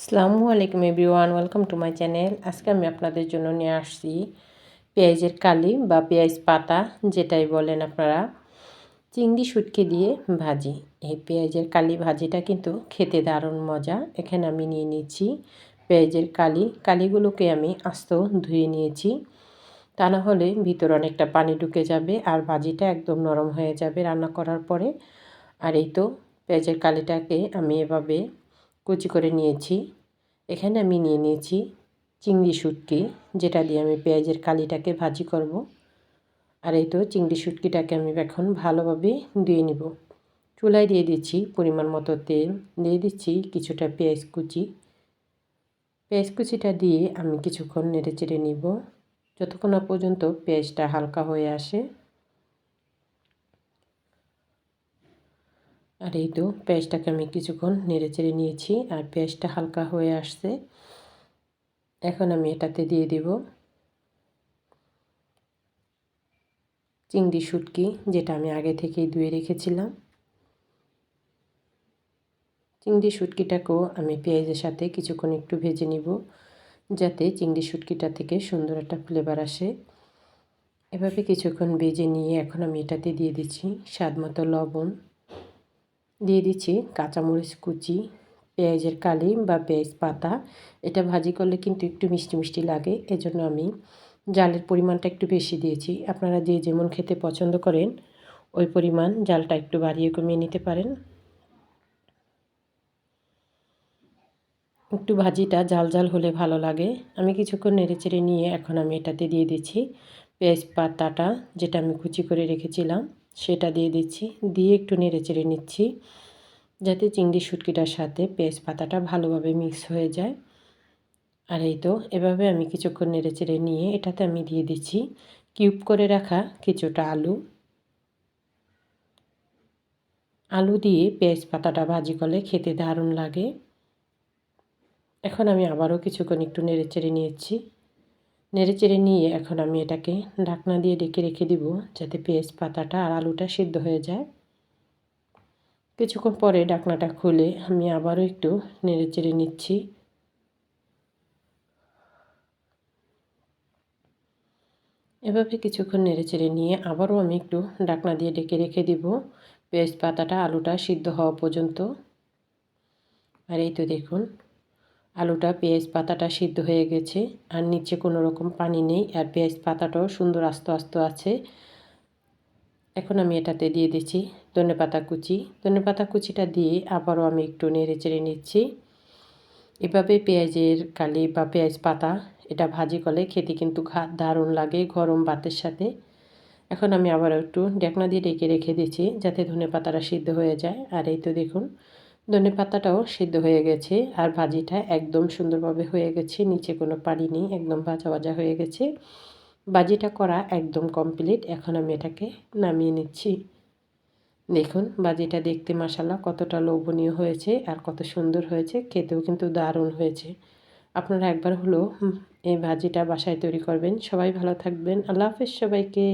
আসসালামু আলাইকুম everyone, welcome to my channel. আজকে আমি আপনাদের জন্য নিয়ে আসছি পেঁয়াজের কালি বা পেঁয়াজ পাতা, যেটাই বলেন আপনারা। চিংড়ি শুটকি দিয়ে ভাজি। এই পেঁয়াজের কালি ভাজিটা কিন্তু খেতে দারুণ মজা। এখানে আমি নিয়ে নিয়েছি পেঁয়াজের কালি। কালিগুলোকে আমি আস্ত ধুয়ে নিয়েছি। তা না হলে ভিতর অনেকটা পানি ঢুকে যাবে আর ভাজিটা একদম নরম হয়ে যাবে রান্না করার পরে। আর এই তো পেঁয়াজের কালিটাকে আমি এভাবে কুচি করে নিয়েছি। এখানে আমি নিয়ে নিয়েছি চিংড়ি শুটকি, যেটা দিয়ে আমি পেঁয়াজের কালিটাকে ভাজি করব। আর এই তো চিংড়ি শুটকিটাকে আমি এখন ভালোভাবে ধুয়ে নিব। চুলায় দিয়ে দিচ্ছি পরিমাণ মতো তেল, দিয়ে দিচ্ছি কিছুটা পেঁয়াজ কুচি। পেঁয়াজ কুচিটা দিয়ে আমি কিছুক্ষণ নেড়ে চেড়ে নিব। যতক্ষণ না পর্যন্ত পেঁয়াজটা হালকা হয়ে আসে আর এই তো পেঁয়াজটাকে আমি কিছুক্ষণ নেড়ে চেড়ে নিয়েছি আর পেঁয়াজটা হালকা হয়ে আসছে। এখন আমি এটাতে দিয়ে দেব চিংড়ি শুটকি, যেটা আমি আগে থেকেই ধুয়ে রেখেছিলাম। চিংড়ি শুটকিটাকেও আমি পেঁয়াজের সাথে কিছুক্ষণ একটু ভেজে নিব, যাতে চিংড়ি শুটকিটা থেকে সুন্দর একটা ফ্লেভার আসে। এভাবে কিছুক্ষণ ভেজে নিয়ে এখন আমি এটাতে দিয়ে দিচ্ছি স্বাদ মতো লবণ। দিয়ে দিচ্ছি কাঁচামরিচ কুচি, পেঁয়াজের কালি বা পেঁয়াজ পাতা। এটা ভাজি করলে কিন্তু একটু মিষ্টি মিষ্টি লাগে। এজন্য আমি জালের পরিমাণটা একটু বেশি দিয়েছি। আপনারা যে যেমন খেতে পছন্দ করেন, ওই পরিমাণ জালটা একটু বাড়িয়ে কমিয়ে নিতে পারেন। একটু ভাজিটা জাল জাল হলে ভালো লাগে। আমি কিছুক্ষণ নেড়ে চেড়ে নিয়ে এখন আমি এটাতে দিয়ে দিচ্ছি পেঁয়াজ পাতাটা, যেটা আমি কুচি করে রেখেছিলাম। সেটা দিয়ে দিচ্ছি। দিয়ে একটু নেড়ে চেড়ে নিচ্ছি যাতে চিংড়ি শুটকিটার সাথে পেঁয়াজ পাতাটা ভালোভাবে মিক্স হয়ে যায়। আর এই তো, এভাবে আমি কিছুক্ষণ নেড়ে চেড়ে নিয়ে এটাতে আমি দিয়ে দিচ্ছি কিউব করে রাখা কিছুটা আলু। আলু দিয়ে পেঁয়াজ পাতাটা ভাজি করলে খেতে দারুণ লাগে। এখন আমি আবারও কিছুক্ষণ একটু নেড়ে চেড়ে নিয়েছি। নেড়ে চেড়ে নিয়ে এখন আমি এটাকে ঢাকনা দিয়ে ডেকে রেখে দিব যাতে পেঁয়াজ পাতাটা আর আলুটা সিদ্ধ হয়ে যায়। কিছুক্ষণ পরে ঢাকনাটা খুলে আমি আবারও একটু নেড়ে চেড়ে নিচ্ছি। এভাবে কিছুক্ষণ নেড়ে চেড়ে নিয়ে আবারও আমি একটু ডাকনা দিয়ে ডেকে রেখে দিব পেঁয়াজ পাতাটা, আলুটা সিদ্ধ হওয়া পর্যন্ত। আর এই তো দেখুন। আলুটা পেঁয়াজ পাতাটা সিদ্ধ হয়ে গেছে। আর নিচে কোনো রকম পানি নেই। আর পেঁয়াজ পাতাটাও সুন্দর আস্ত আস্ত আছে। এখন আমি এটাতে দিয়ে দিচ্ছি ধনে পাতা কুচি। ধনে পাতা কুচিটা দিয়ে আবারও আমি একটু নেড়ে চেড়ে নিচ্ছি। এভাবে পেঁয়াজের কালি বা পেঁয়াজ পাতা এটা ভাজি করলে খেতে কিন্তু দারুণ লাগে গরম ভাতের সাথে। এখন আমি আবার একটু ডেকনা দিয়ে ডেকে রেখে দিচ্ছি যাতে ধনে পাতাটা সিদ্ধ হয়ে যায়। আর এই তো দেখুন ধনে পাতাটাও সিদ্ধ হয়ে গেছে আর ভাজিটা একদম সুন্দরভাবে হয়ে গেছে, নিচে কোনো পানি নেই, একদম ভাজা ভাজা হয়ে গেছে। ভাজিটা করা একদম কমপ্লিট এখন আমি এটাকে নামিয়ে নিচ্ছি। দেখুন বাজিটা দেখতে মশালা কতটা লোভনীয় হয়েছে আর কত সুন্দর হয়েছে, খেতেও কিন্তু দারুণ হয়েছে। আপনারা একবার হলো এই ভাজিটা বাসায় তৈরি করবেন। সবাই ভালো থাকবেন। আল্লাহ হাফেজ সবাইকে।